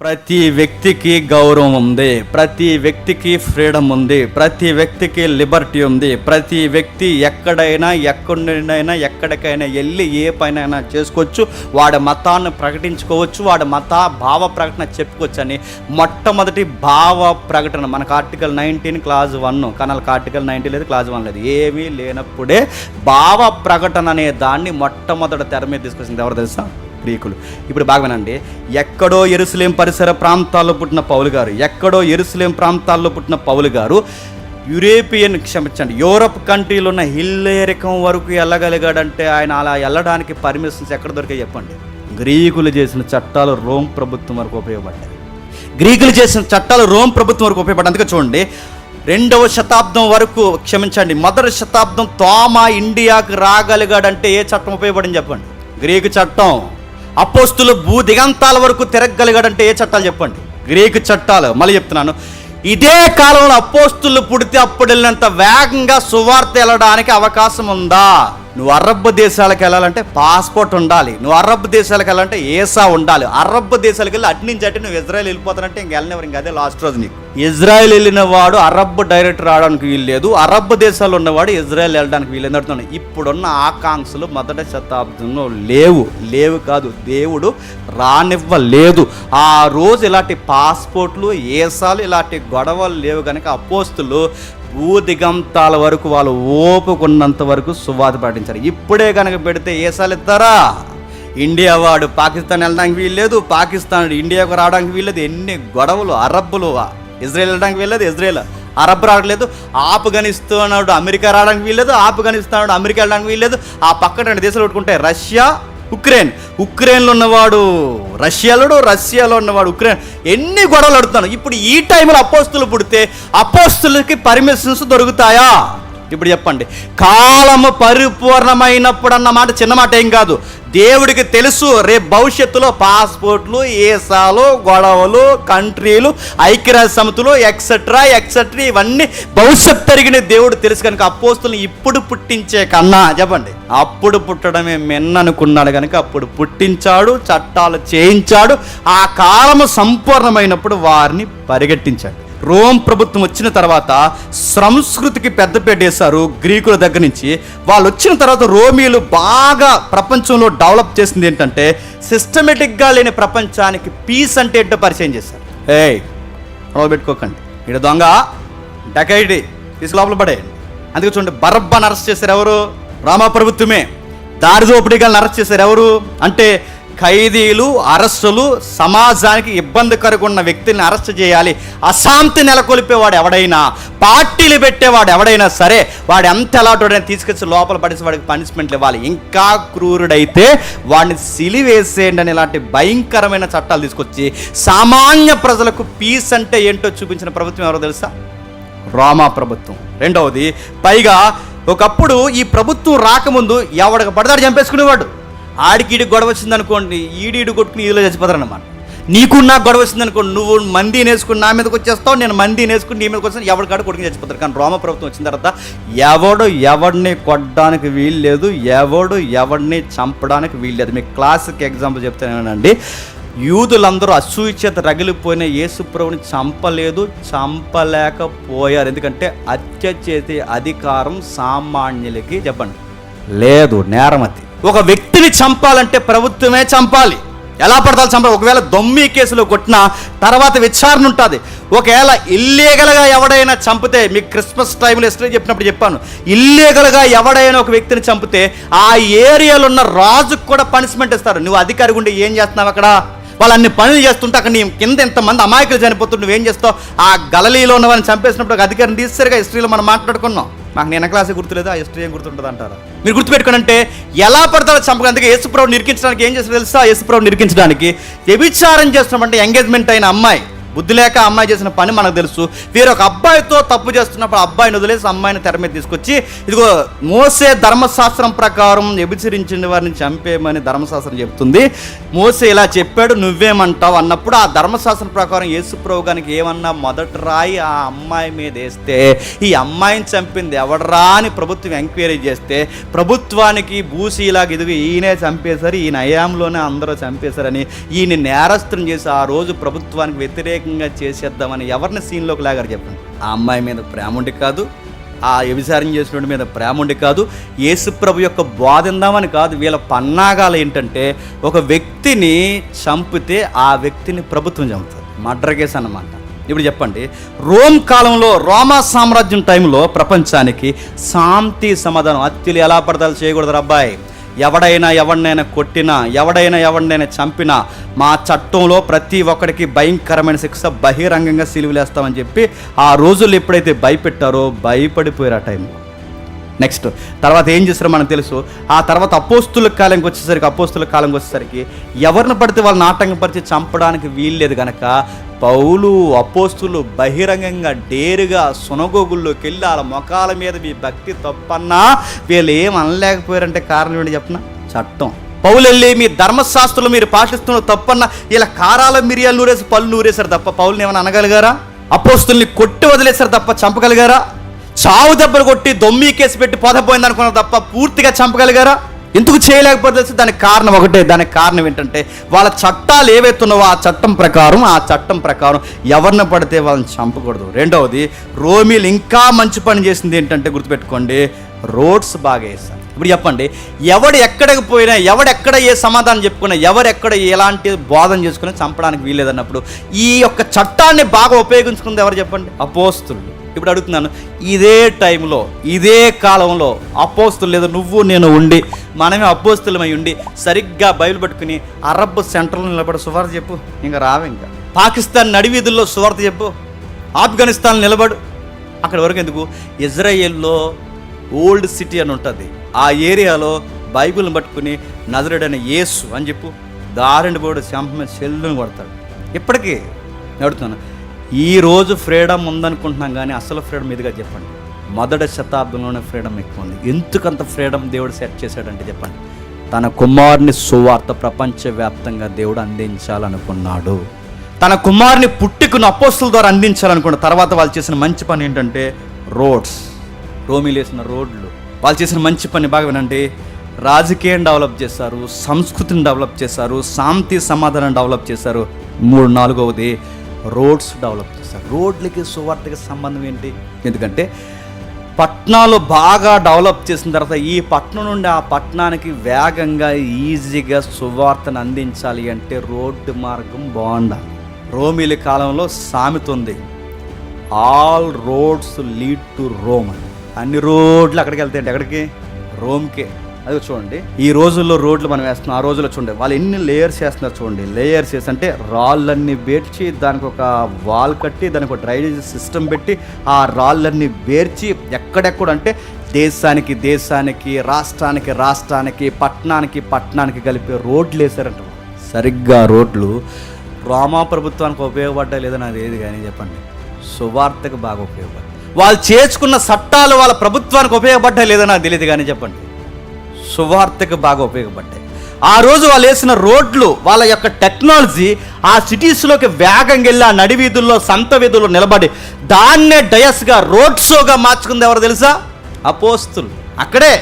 ప్రతి వ్యక్తికి గౌరవం ఉంది ప్రతి వ్యక్తికి ఫ్రీడమ్ ఉంది ప్రతి వ్యక్తికి లిబర్టీ ఉంది ప్రతి వ్యక్తి ఎక్కడైనా ఎక్కడైనా ఎక్కడికైనా వెళ్ళి ఏ పైన చేసుకోవచ్చు వాడి మతాన్ని ప్రకటించుకోవచ్చు వాడి మత భావ ప్రకటన చెప్పుకోవచ్చు అని మొట్టమొదటి భావ ప్రకటన మనకు ఆర్టికల్ నైన్టీన్ క్లాజ్ వన్ కానీ ఆర్టికల్ నైన్టీన్ లేదు క్లాజ్ వన్ లేదు ఏమీ లేనప్పుడే భావ ప్రకటన అనే దాన్ని మొట్టమొదటి తెర మీద తీసుకొచ్చింది ఎవరు తెలుసా? గ్రీకులు. ఇప్పుడు బాగా వినండి. ఎక్కడో ఎరుసలేం పరిసర ప్రాంతాల్లో పుట్టిన పౌలు గారు ఎక్కడో ఎరుసలేం ప్రాంతాల్లో పుట్టిన పౌలు గారు యూరోపియన్ క్షమించండి. యూరప్ కంట్రీలో ఉన్న హిల్లేరికం వరకు వెళ్ళగలిగాడంటే ఆయన అలా వెళ్ళడానికి పర్మిషన్స్ ఎక్కడ దొరికాయి చెప్పండి. గ్రీకులు చేసిన చట్టాలు రోమ్ ప్రభుత్వం వరకు ఉపయోగపడ్డాయి. గ్రీకులు చేసిన చట్టాలు రోమ్ ప్రభుత్వం వరకు ఉపయోగపడ్డాయి. అందుకే చూడండి రెండవ శతాబ్దం వరకు క్షమించండి మొదటి శతాబ్దం తోమ ఇండియాకు రాగలిగాడంటే ఏ చట్టం ఉపయోగపడింది చెప్పండి. గ్రీకు చట్టం. అపోస్తులు భూ దిగంతాల వరకు తిరగగలిగాడంటే ఏ చట్టాలు చెప్పండి? గ్రీకు చట్టాలు. మళ్ళీ చెప్తున్నాను. ఇదే కాలంలో అపోస్తులు పుడితే అప్పుడు వెళ్ళినంత వేగంగా సువార్త వెళ్ళడానికి అవకాశం ఉందా? నువ్వు అరబ్ దేశాలకు వెళ్ళాలంటే పాస్పోర్ట్ ఉండాలి. నువ్వు అరబ్ దేశాలకు వెళ్ళాలంటే ఏసా ఉండాలి. అరబ్ దేశాలకు వెళ్ళి అటు నుంచి అటు నువ్వు ఇజ్రాయెల్ వెళ్ళిపోతానంటే ఇంక వెళ్ళినవారు ఇంకా అదే లాస్ట్ రోజు నీకు. ఇజ్రాయెల్ వెళ్ళిన వాడు అరబ్ డైరెక్ట్ రావడానికి వీల్లేదు. అరబ్ దేశాలు ఉన్నవాడు ఇజ్రాయెల్ వెళ్ళడానికి వీలు అంటున్నాను ఇప్పుడున్న ఆకాంక్షలు మొదటి శతాబ్దంలో లేవు. లేవు కాదు దేవుడు రానివ్వలేదు. ఆ రోజు ఇలాంటి పాస్పోర్ట్లు ఏసాలు ఇలాంటి గొడవలు లేవు కనుక అపోస్తులు ఊదిగంతాల వరకు వాళ్ళు ఓపుకున్నంత వరకు సువాద పాటించారు. ఇప్పుడే కనుక పెడితే ఏసాలిస్తారా ఇండియా వాడు పాకిస్తాన్ వెళ్ళడానికి వీల్లేదు పాకిస్తాన్ ఇండియాకు రావడానికి వీల్లేదు. ఎన్ని గొడవలు అరబ్బులు ఇజ్రాయెల్ వెళ్ళడానికి వీల్లేదు ఇజ్రాయెల్ అరబ్ రావట్లేదు ఆఫ్ఘనిస్తాన్ అమెరికా రావడానికి వీల్లేదు ఆఫ్ఘనిస్తాన్ అమెరికా వెళ్ళడానికి వీల్లేదు. ఆ పక్కన రెండు దేశాలు పెట్టుకుంటే రష్యా ఉక్రెయిన్. ఉక్రెయిన్లో ఉన్నవాడు రష్యాలోడు రష్యాలో ఉన్నవాడు ఉక్రెయిన్. ఎన్ని గొడవలు అడుగుతాను ఇప్పుడు ఈ టైంలో అపోస్తులు పుడితే అపోస్తులకి పర్మిషన్స్ దొరుకుతాయా? ఇప్పుడు చెప్పండి. కాలము పరిపూర్ణమైనప్పుడు అన్న మాట చిన్న మాట ఏం కాదు. దేవుడికి తెలుసు రేపు భవిష్యత్తులో పాస్పోర్ట్లు ఏసాలు గొడవలు కంట్రీలు ఐక్యరాజ్య సమితులు ఎక్సెట్రా ఎక్సెట్రా ఇవన్నీ భవిష్యత్తు పెరిగిన దేవుడు తెలుసు కనుక అపోస్తులను ఇప్పుడు పుట్టించే కన్నా. చెప్పండి. అప్పుడు పుట్టడమే మెన్ననుకున్నాడు కనుక అప్పుడు పుట్టించాడు చట్టాలు చేయించాడు ఆ కాలము సంపూర్ణమైనప్పుడు వారిని పరిగెట్టించాడు. రోమ్ ప్రభుత్వం వచ్చిన తర్వాత సంస్కృతికి పెద్దపేట వేశారు గ్రీకుల దగ్గర నుంచి. వాళ్ళు వచ్చిన తర్వాత రోమీలు బాగా ప్రపంచంలో డెవలప్ చేసింది ఏంటంటే సిస్టమేటిక్గా లేని ప్రపంచానికి పీస్ అంటే ఏంటో పరిచయం చేశారు. ఏయ్ పెట్టుకోకండి. ఇక్కడ దొంగ డకైడి తీసి లోపల పడేయండి. అందుకే చూడండి బరబ్బాని అరెస్ట్ చేశారు ఎవరు? రామా ప్రభుత్వమే. దారిదోపిడిగా అరెస్ట్ చేశారు ఎవరు? అంటే ఖైదీలు అరెస్టులు సమాజానికి ఇబ్బందికరంగా ఉన్న వ్యక్తిని అరెస్ట్ చేయాలి. అశాంతి నెలకొల్పేవాడు ఎవడైనా పార్టీలు పెట్టేవాడు ఎవడైనా సరే వాడు ఎంత ఎలాంటి తీసుకొచ్చి లోపల పడేసి వాడికి పనిష్మెంట్లు ఇవ్వాలి. ఇంకా క్రూరుడైతే వాడిని సిలివేసేయండి అని ఇలాంటి భయంకరమైన చట్టాలు తీసుకొచ్చి సామాన్య ప్రజలకు పీస్ అంటే ఏంటో చూపించిన ప్రభుత్వం ఎవరో తెలుసా? రామా ప్రభుత్వం. రెండవది పైగా ఒకప్పుడు ఈ ప్రభుత్వం రాకముందు ఎవడికి పడతాడు చంపేసుకునేవాడు. ఆడికి ఈడికి గొడవ వచ్చింది అనుకోండి ఈడీడు కొట్టుకుని ఈలో చచ్చిపోతారు అన్నమాట నీకు నాకు గొడవ వచ్చింది అనుకోండి నువ్వు మంది నేసుకుని నా మీదకి వచ్చేస్తావు నేను మంది నేసుకుని నీ మీదకి వచ్చాను కాడ కొడుకుని చచ్చిపోతారు. కానీ రోమ ప్రభుత్వం వచ్చిన తర్వాత ఎవడు ఎవడిని కొట్టడానికి వీలు లేదు ఎవడు ఎవడిని చంపడానికి వీలు లేదు మీకు క్లాసిక్ ఎగ్జాంపుల్ చెప్తానండి యూదులందరూ అసూయ రగిలిపోయిన యేసుప్రభుని చంపలేదు చంపలేకపోయారు. ఎందుకంటే హత్య చేసే అధికారం సామాన్యులకి చెప్పండి. లేదు నేరమతి. ఒక వ్యక్తిని చంపాలంటే ప్రభుత్వమే చంపాలి. ఎలా పడతాలో చంపాలి ఒకవేళ దొమ్మి కేసులో కొట్టిన తర్వాత విచారణ ఉంటుంది. ఒకవేళ ఇల్లీగల్గా ఎవడైనా చంపితే మీకు క్రిస్మస్ టైంలో ఎస్టే చెప్పినప్పుడు చెప్పాను. ఇల్లీగల్గా ఎవడైనా ఒక వ్యక్తిని చంపితే ఆ ఏరియాలో ఉన్న రాజుకు కూడా పనిష్మెంట్ ఇస్తారు. నువ్వు అధికారి ఉండి ఏం చేస్తున్నావు అక్కడ? వాళ్ళు అన్ని పనులు చేస్తుంటే అక్కడ నీ కింద ఎంతమంది అమాయకులు చనిపోతుంటే నువ్వేం చేస్తావు? ఆ గలలీలో ఉన్న వాళ్ళని చంపేసినప్పుడు ఒక అధికారిని తీసేసరిగా హిస్టరీలో మనం మాట్లాడుకున్నాం. మాకు నేను క్లాసే గుర్తులేదు? ఆ హిస్టరీ ఏం గుర్తుంటుంది అంటారు మీరు గుర్తుపెట్టుకుని అంటే ఎలా పడతారో చంపకం అందుకే యేసుప్రభు నిరికించడానికి ఏం చేస్తారు తెలుసా? యేసుప్రభు నిరికించడానికి వ్యభిచారం చేస్తున్నామంటే ఎంగేజ్మెంట్ అయిన అమ్మాయి. బుద్ధి లేక అమ్మాయి చేసిన పని మనకు తెలుసు. వీరు ఒక అబ్బాయితో తప్పు చేస్తున్నప్పుడు అబ్బాయిని వదిలేసి అమ్మాయిని తెర మీద తీసుకొచ్చి ఇదిగో మోసే ధర్మశాస్త్రం ప్రకారం వ్యభిచరించిన వారిని చంపేయమని ధర్మశాస్త్రం చెప్తుంది మోసే ఇలా చెప్పాడు నువ్వేమంటావు? అన్నప్పుడు ఆ ధర్మశాస్త్రం ప్రకారం యేసుప్రభు గారికి ఏమన్నా మొదటి రాయి ఆ అమ్మాయి మీద వేస్తే ఈ అమ్మాయిని చంపింది ఎవడరా అని ప్రభుత్వం ఎంక్వైరీ చేస్తే ప్రభుత్వానికి బూసీలాగా ఇదిగో ఈయనే చంపేశారు ఈయన అయాంలోనే అందరూ చంపేశారని ఈయన నేరస్తుని చేసి ఆ రోజు ప్రభుత్వానికి వ్యతిరేక వ్యతిరేకంగా చేసేద్దామని ఎవరిని సీన్లోకి లాగారు చెప్పండి? ఆ అమ్మాయి మీద ప్రేమ ఉండి కాదు ఆ వ్యభిచారం చేసిన మీద ప్రేమ ఉండి కాదు యేసుప్రభు యొక్క బోధిందామని కాదు వీళ్ళ పన్నాగాలు ఏంటంటే ఒక వ్యక్తిని చంపితే ఆ వ్యక్తిని ప్రభుత్వం చంపుతుంది. మర్డర్ కేసు అన్నమాట. ఇప్పుడు చెప్పండి రోమ్ కాలంలో రోమా సామ్రాజ్యం టైంలో ప్రపంచానికి శాంతి సమాధానం హత్యలు ఎలా పడతాలు చేయకూడదు అబ్బాయి. ఎవడైనా ఎవరినైనా కొట్టినా ఎవడైనా ఎవరినైనా చంపినా మా చట్టంలో ప్రతి ఒక్కడికి భయంకరమైన శిక్ష బహిరంగంగా సిలువలేస్తామని చెప్పి ఆ రోజుల్లో ఎప్పుడైతే భయపెట్టారో భయపడిపోయారు ఆ టైంలో. నెక్స్ట్ తర్వాత ఏం చేస్తారో మనకు తెలుసు. ఆ తర్వాత అపోస్తుల కాలంకి వచ్చేసరికి అపోస్తుల కాలంకి వచ్చేసరికి ఎవరిని పడితే వాళ్ళని ఆటంకపరిచి చంపడానికి వీల్లేదు కనుక పౌలు అపోస్తులు బహిరంగంగా డేరుగా సునగోగుల్లోకి వెళ్ళి వాళ్ళ ముఖాల మీద మీ భక్తి తప్పన్నా వీళ్ళు ఏం అనలేకపోయారంటే కారణం ఏంటి చెప్పనా? చట్టం. పౌలు వెళ్ళి మీ ధర్మశాస్త్రంలో మీరు పాటిస్తున్న తప్పన్న ఇలా కారాల మిరియాలు నూరేసి పళ్ళు నూరేశారు తప్ప పౌలుని ఏమైనా అనగలిగారా? అపోస్తుల్ని కొట్టి వదిలేశారు తప్ప చంపగలిగారా? చావు దెబ్బలు కొట్టి దొమ్మి కేసు పెట్టి పొదపోయింది అనుకున్నారు తప్ప పూర్తిగా చంపగలిగారా? ఎందుకు చేయలేకపోతే తెలిసి? దానికి కారణం ఒకటే. దానికి కారణం ఏంటంటే వాళ్ళ చట్టాలు ఏవైతున్నావో ఆ చట్టం ప్రకారం ఆ చట్టం ప్రకారం ఎవరిని పడితే వాళ్ళని చంపకూడదు. రెండవది రోమిల్ ఇంకా మంచి పని చేసింది ఏంటంటే గుర్తుపెట్టుకోండి రోడ్స్ బాగా వేసారు ఇప్పుడు చెప్పండి ఎవడు ఎక్కడికి పోయినా ఎవడెక్కడ ఏ సమాధానం చెప్పుకున్నా ఎవరెక్కడ ఎలాంటి బోధన చేసుకుని చంపడానికి వీలేదన్నప్పుడు ఈ యొక్క చట్టాన్ని బాగా ఉపయోగించుకుంది ఎవరు చెప్పండి? అపోస్తులు. ఇప్పుడు అడుగుతున్నాను ఇదే టైంలో ఇదే కాలంలో అపోస్తులు లేదా నువ్వు నేను ఉండి మనమే అపోస్తులమై ఉండి సరిగ్గా బయలు పట్టుకుని అరబ్ సెంటర్లో నిలబడి సువార్త చెప్పు ఇంకా రావు ఇంకా. పాకిస్తాన్ నడివీధుల్లో సువార్త చెప్పు ఆఫ్ఘనిస్తాన్ నిలబడు. అక్కడ వరకు ఎందుకు? ఇజ్రాయెల్లో ఓల్డ్ సిటీ అని ఉంటుంది. ఆ ఏరియాలో బైబిల్ని పట్టుకుని నజరుడైన యేసు అని చెప్పు దారుణ బోడు శంప చెల్లుని కొడతాడు. ఇప్పటికీ అడుగుతున్నాను ఈరోజు ఫ్రీడమ్ ఉందనుకుంటున్నాం కానీ అసలు ఫ్రీడమ్ ఇదిగా చెప్పండి. మొదటి శతాబ్దంలోనే ఫ్రీడమ్ ఎక్కువ ఉంది ఎందుకంత ఫ్రీడమ్ దేవుడు సెట్ చేశాడంటే చెప్పండి. తన కుమారుని సువార్త ప్రపంచవ్యాప్తంగా దేవుడు అందించాలనుకున్నాడు. తన కుమారుని పుట్టుకున్న అపోస్తుల ద్వారా అందించాలనుకున్న తర్వాత వాళ్ళు చేసిన మంచి పని ఏంటంటే రోడ్స్. రోమిలు వేసిన రోడ్లు. వాళ్ళు చేసిన మంచి పని బాగా వినండి. రాజకీయం డెవలప్ చేశారు సంస్కృతిని డెవలప్ చేశారు శాంతి సమాధానం డెవలప్ చేశారు. మూడు నాలుగవది రోడ్స్ డెవలప్ చేస్తారు. రోడ్లకి సువార్తకి సంబంధం ఏంటి? ఎందుకంటే పట్టణాలు బాగా డెవలప్ చేసిన తర్వాత ఈ పట్టణం నుండి ఆ పట్టణానికి వేగంగా ఈజీగా సువార్తను అందించాలి అంటే రోడ్డు మార్గం బాగుండాలి. రోమిలి కాలంలో సామెత ఉంది. All roads lead to Rome అన్ని రోడ్లు అక్కడికి వెళ్తాయండి ఎక్కడికి? రోమ్కే. అది చూడండి. ఈ రోజుల్లో రోడ్లు మనం వేస్తున్నాం. ఆ రోజుల్లో చూడండి వాళ్ళు ఎన్ని లేయర్స్ వేస్తున్నారు చూడండి. లేయర్స్ వేసి అంటే రాళ్ళన్నీ బేర్చి దానికి ఒక వాల్ కట్టి దానికి ఒక డ్రైనేజ్ సిస్టమ్ పెట్టి ఆ రాళ్ళన్నీ బేర్చి ఎక్కడెక్కడ అంటే దేశానికి దేశానికి రాష్ట్రానికి రాష్ట్రానికి పట్టణానికి పట్టణానికి కలిపి రోడ్లు వేసారంట సరిగ్గా రోడ్లు రోమా ప్రభుత్వానికి ఉపయోగపడ్డా లేదో నాకు ఏది కానీ చెప్పండి. సువార్తకు బాగా ఉపయోగపడ్డాయి. వాళ్ళు చేసుకున్న చట్టాలు వాళ్ళ ప్రభుత్వానికి ఉపయోగపడ్డా లేదో నాకు తెలియదు కానీ చెప్పండి. సువార్తకు బాగా ఉపయోగపడ్డాయి. ఆ రోజు వాళ్ళు వేసిన రోడ్లు వాళ్ళ యొక్క టెక్నాలజీ ఆ సిటీస్లోకి వేగంగా వెళ్ళి ఆ నడివీధుల్లో సంత వీధుల్లో నిలబడి దాన్నే డయస్గా రోడ్ షోగా మార్చుకుంది ఎవరు తెలుసా? అపోస్తులు. అక్కడే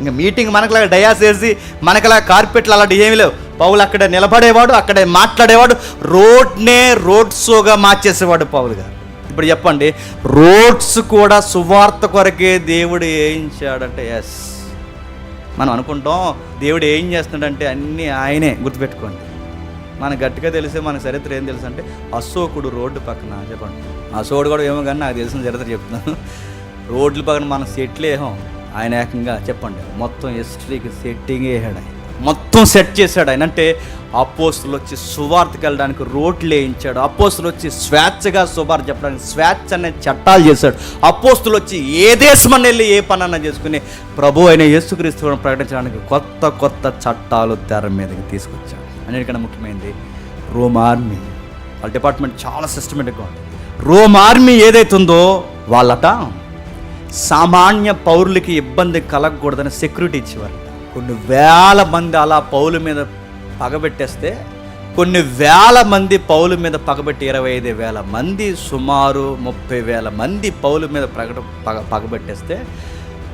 ఇంకా మీటింగ్ మనకులాగా డయాస్ వేసి మనకులా కార్పెట్లు అలాంటి ఏమీ లేవు. పౌలు అక్కడే నిలబడేవాడు అక్కడే మాట్లాడేవాడు రోడ్నే రోడ్ షోగా మార్చేసేవాడు పౌలు గారు. ఇప్పుడు చెప్పండి రోడ్స్ కూడా సువార్త కొరకే దేవుడు వేయించాడంటే ఎస్. మనం అనుకుంటాం దేవుడు ఏం చేస్తున్నాడంటే అన్నీ ఆయనే గుర్తుపెట్టుకోండి. మనకు గట్టిగా తెలిసే మన చరిత్ర ఏం తెలుసు అంటే అశోకుడు రోడ్డు పక్కన చెప్పండి. అశోకుడు కూడా ఏమో కానీ నాకు తెలిసిన చరిత్ర చెప్తున్నాను. రోడ్ల పక్కన మనం సెట్లు వేసాం ఆయన ఏకంగా చెప్పండి. మొత్తం హిస్టరీకి సెట్టింగ్ వేసాడు ఆయన. మొత్తం సెట్ చేశాడు ఆయన. అంటే అపోస్తులు వచ్చి సువార్తకు వెళ్ళడానికి రోడ్లు వేయించాడు. అపోస్తులు వచ్చి స్వేచ్ఛగా సువార్త చెప్పడానికి స్వేచ్ఛ అనే చట్టాలు చేశాడు. అపోస్తులు వచ్చి ఏ దేశమని వెళ్ళి ఏ పనన్నా చేసుకుని ప్రభు అయిన యేసుక్రీస్తువుని ప్రకటించడానికి కొత్త కొత్త చట్టాలు తెర మీదకి తీసుకొచ్చాడు. అన్నిటికన్నా ముఖ్యమైనది రోమ్ ఆర్మీ. వాళ్ళ డిపార్ట్మెంట్ చాలా సిస్టమేటిక్గా ఉంది. రోమ్ ఆర్మీ ఏదైతుందో వాళ్ళట సామాన్య పౌరులకి ఇబ్బంది కలగకూడదని సెక్యూరిటీ ఇచ్చేవారు. కొన్ని వేల మంది అలా పౌల మీద పగబెట్టేస్తే కొన్ని వేల మంది పౌల మీద పగబెట్టి ఇరవై ఐదు వేల మంది సుమారు ముప్పై వేల మంది పౌల మీద ప్రకట పగ పగబెట్టేస్తే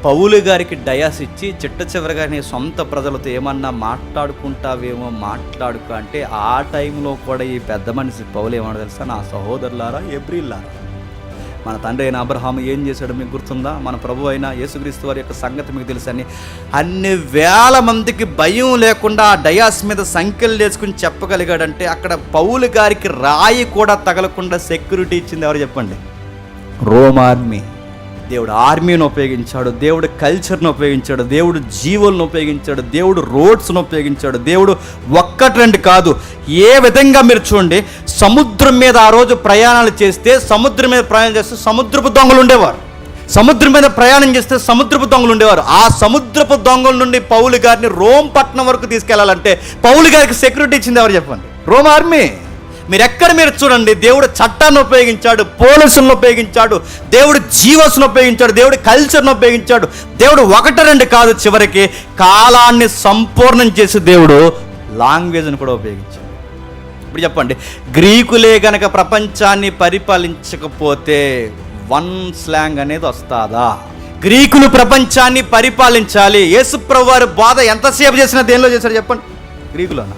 పౌలు గారికి డయాస్ ఇచ్చి చిట్ట చివరిగా నీ సొంత ప్రజలతో ఏమన్నా మాట్లాడుకుంటావేమో మాట్లాడుకో అంటే ఆ టైంలో కూడా ఈ పెద్ద మనిషి పౌలు ఏమన్నా తెలుసా? నా సహోదరులారా ఏప్రిల్లారా? మన తండ్రి అయిన అబ్రహాం ఏం చేశాడో మీకు గుర్తుందా? మన ప్రభు అయిన యేసుక్రీస్తు వారి యొక్క సంగతి మీకు తెలుసని అన్ని వేల మందికి భయం లేకుండా ఆ డయాస్ మీద సంఖ్యలు వేసుకుని చెప్పగలిగాడంటే అక్కడ పౌలు గారికి రాయి కూడా తగలకుండా సెక్యూరిటీ ఇచ్చింది ఎవరు చెప్పండి? Rome army. దేవుడు ఆర్మీని ఉపయోగించాడు దేవుడు కల్చర్ను ఉపయోగించాడు దేవుడు జీవులను ఉపయోగించాడు దేవుడు రోడ్స్ను ఉపయోగించాడు దేవుడు ఒక్కటి రెండు కాదు. ఏ విధంగా మీరు చూడండి సముద్రం మీద ఆ రోజు ప్రయాణాలు చేస్తే సముద్రం మీద ప్రయాణం చేస్తే సముద్రపు దొంగలు ఉండేవారు. సముద్రం మీద ప్రయాణం చేస్తే సముద్రపు దొంగలు ఉండేవారు. ఆ సముద్రపు దొంగల నుండి పౌలు గారిని రోమ్ పట్టణం వరకు తీసుకెళ్ళాలంటే పౌలు గారికి సెక్యూరిటీ ఇచ్చింది ఎవరు చెప్పండి? Rome army. మీరు ఎక్కడ మీరు చూడండి దేవుడు చట్టాన్ని ఉపయోగించాడు పోలీసులను ఉపయోగించాడు దేవుడు జీవస్ను ఉపయోగించాడు దేవుడు కల్చర్ను ఉపయోగించాడు. దేవుడు ఒకటి రెండు కాదు చివరికి కాలాన్ని సంపూర్ణం చేసి దేవుడు లాంగ్వేజ్ని కూడా ఉపయోగించాడు. ఇప్పుడు చెప్పండి గ్రీకులే గనక ప్రపంచాన్ని పరిపాలించకపోతే వన్ స్లాంగ్ అనేది వస్తుందా? గ్రీకులు ప్రపంచాన్ని పరిపాలించాలి. యేసుప్రభు బాధ ఎంతసేపు చేసినా దేనిలో చేశారు చెప్పండి. గ్రీకులోనా?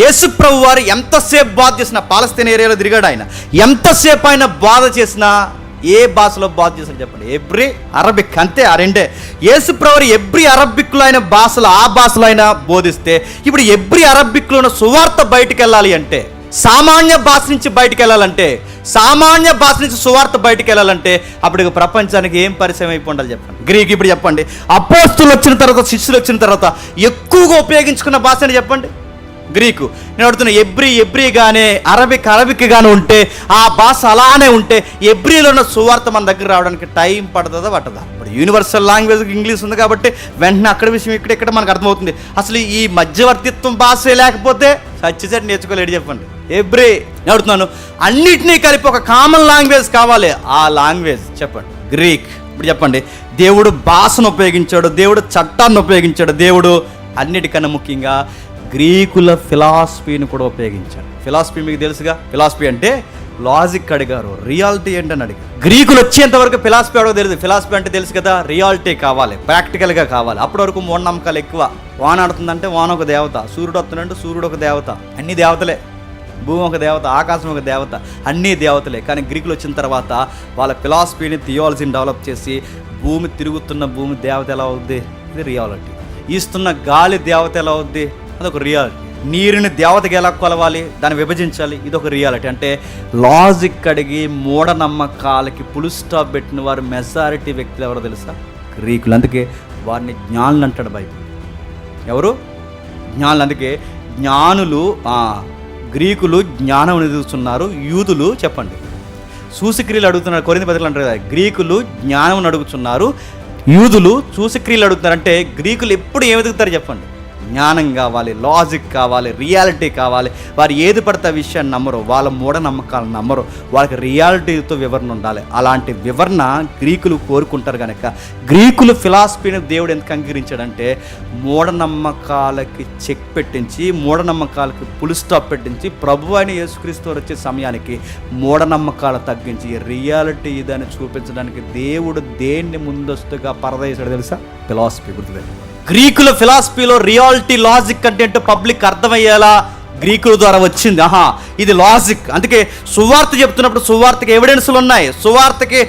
యేసుప్రభు వారు ఎంతసేపు బాధ చేసినా పాలస్తీన్ ఏరియాలో తిరిగాడు ఆయన. ఎంతసేపు ఆయన బాధ చేసినా ఏ భాషలో బాధ చేసిన చెప్పండి. ఎబ్రి అరబిక్ అంతే ఆ రెండే. యేసుప్రభు వారు ఎబ్రి అరబిక్లో అయిన భాషలో ఆ భాషలో అయినా బోధిస్తే ఇప్పుడు ఎబ్రి అరబిక్లో ఉన్న సువార్త బయటికి వెళ్ళాలి అంటే సామాన్య భాష నుంచి బయటికి వెళ్ళాలంటే సామాన్య భాష నుంచి సువార్త బయటికి వెళ్ళాలంటే అప్పుడు ప్రపంచానికి ఏం పరిచయం అయిపో ఉండాలి చెప్పండి. గ్రీక్ ఇప్పుడు చెప్పండి. అపోస్తులు వచ్చిన తర్వాత శిష్యులు వచ్చిన తర్వాత ఎక్కువగా ఉపయోగించుకున్న భాష అని చెప్పండి? గ్రీకు. నేను అడుగుతున్నా ఎబ్రి ఎబ్రిగానే అరబిక్ అరబిక్గానే ఉంటే ఆ భాష అలానే ఉంటే ఎబ్రిలో ఉన్న సువార్త మన దగ్గర రావడానికి టైం పడుతుందా పట్టదా? ఇప్పుడు యూనివర్సల్ లాంగ్వేజ్ ఇంగ్లీష్ ఉంది కాబట్టి వెంటనే అక్కడ విషయం ఇక్కడ ఇక్కడ మనకు అర్థమవుతుంది. అసలు ఈ మధ్యవర్తిత్వం భాషే లేకపోతే సచ్చిసరి నేర్చుకోలేడు చెప్పండి. ఎబ్రి నేను అడుగుతున్నాను అన్నిటినీ కలిపి ఒక కామన్ లాంగ్వేజ్ కావాలి. ఆ లాంగ్వేజ్ చెప్పండి. గ్రీక్ ఇప్పుడు చెప్పండి. దేవుడు భాషను ఉపయోగించాడు దేవుడు చట్టాన్ని ఉపయోగించాడు దేవుడు అన్నిటికన్నా ముఖ్యంగా గ్రీకుల ఫిలాసఫీని కూడా ఉపయోగించాడు ఫిలాసఫీ మీకు తెలుసుగా? ఫిలాసఫీ అంటే లాజిక్ అడిగారు రియాలిటీ ఏంటని అడిగారు. గ్రీకులు వచ్చేంతవరకు ఫిలాసఫీ అడగ తెలియదు ఫిలాసఫీ అంటే తెలుసు కదా రియాలిటీ కావాలి ప్రాక్టికల్గా కావాలి. అప్పటి వరకు మూఢనమ్మకాలు ఎక్కువ. వాన ఆడుతుందంటే వాన ఒక దేవత సూర్యుడు వస్తుందంటే సూర్యుడు ఒక దేవత అన్ని దేవతలే. భూమి ఒక దేవత ఆకాశం ఒక దేవత అన్నీ దేవతలే. కానీ గ్రీకులు వచ్చిన తర్వాత వాళ్ళ ఫిలాసఫీని థియాలజీని డెవలప్ చేసి భూమి తిరుగుతున్న భూమి దేవత ఎలా అవుద్ది? ఇది రియాలిటీ. ఈస్తున్న గాలి దేవత ఎలా అవుద్ది? అదొక రియాలిటీ నీరుని దేవతకి ఎలా కొలవాలి? దాన్ని విభజించాలి. ఇదొక రియాలిటీ అంటే లాజిక్ అడిగి మూఢనమ్మకాలకి పులు స్టాప్ పెట్టిన వారు మెజారిటీ వ్యక్తులు ఎవరో తెలుసా? గ్రీకులు. అందుకే వారిని జ్ఞానులు అంటాడు బైబిల్. ఎవరు? జ్ఞానులు. అందుకే జ్ఞానులు గ్రీకులు జ్ఞానం ఎదుగుతున్నారు యూదులు చెప్పండి. సూసిక్రియలు అడుగుతున్నారు. కొరింది పత్రికలు అంటారు కదా. గ్రీకులు జ్ఞానం అడుగుతున్నారు. యూదులు చూసిక్రియలు అడుగుతున్నారు. అంటే గ్రీకులు ఎప్పుడు ఏం ఎదుగుతారు చెప్పండి. జ్ఞానం కావాలి లాజిక్ కావాలి రియాలిటీ కావాలి. వారు ఏది పడితే ఆ విషయాన్ని నమ్మరు. వాళ్ళ మూఢనమ్మకాలు నమ్మరు. వాళ్ళకి రియాలిటీతో వివరణ ఉండాలి. అలాంటి వివరణ గ్రీకులు కోరుకుంటారు కనుక గ్రీకులు ఫిలాసఫీని దేవుడు ఎందుకు అంగీకరించాడంటే మూఢనమ్మకాలకి చెక్ పెట్టించి మూఢనమ్మకాలకి పులి స్టాప్ పెట్టించి ప్రభు అయిన యేసుక్రీస్తు వచ్చే సమయానికి మూఢనమ్మకాలు తగ్గించి రియాలిటీ ఇదని చూపించడానికి దేవుడు దేన్ని ముందస్తుగా పరదేశాడు తెలుసా? ఫిలాసఫీ గుర్తులేదు గ్రీకుల ఫిలాసఫీలో రియాలిటీ లాజిక్ కంటెంట్ పబ్లిక్ అర్థమయ్యేలా గ్రీకుల ద్వారా వచ్చింది. ఆహా ఇది లాజిక్. అందుకే సువార్త చెప్తున్నప్పుడు సువార్తకి ఎవిడెన్స్లు ఉన్నాయి. సువార్తకి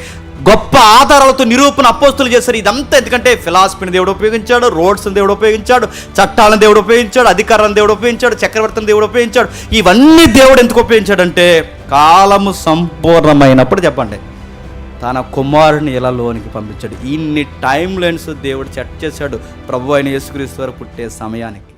గొప్ప ఆధారాలతో నిరూపణ అపోస్తులు చేశారు. ఇదంతా ఎందుకంటే ఫిలాసఫీని దేవుడు ఉపయోగించాడు రోడ్స్ని దేవుడు ఉపయోగించాడు చట్టాలను దేవుడు ఉపయోగించాడు అధికారాలను దేవుడు ఉపయోగించాడు చక్రవర్తిని దేవుడు ఉపయోగించాడు. ఇవన్నీ దేవుడు ఎందుకు ఉపయోగించాడంటే కాలము సంపూర్ణమైనప్పుడు చెప్పండి. తన కుమారుని ఇలా లోనికి పంపించాడు. ఇన్ని టైం లైన్స్ దేవుడు చెట్ చేశాడు. ప్రభు అయిన యేసుక్రీస్తు వారు పుట్టే సమయానికి.